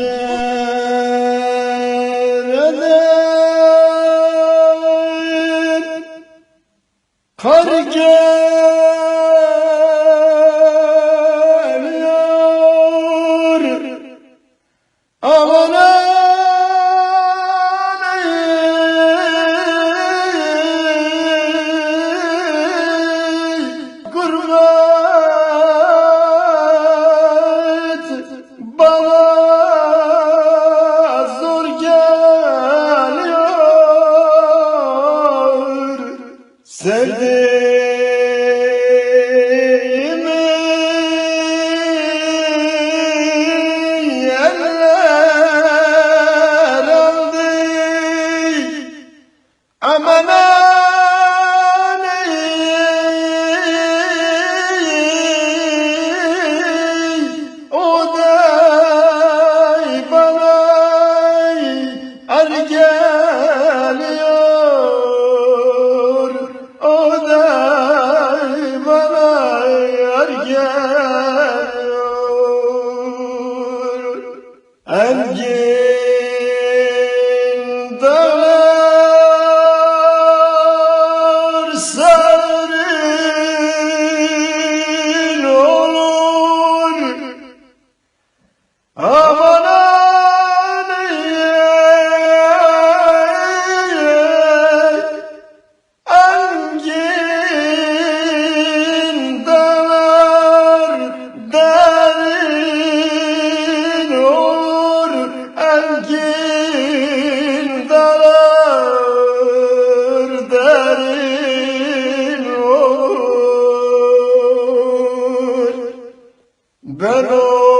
pencereden Kar geliyor. Aman Ben o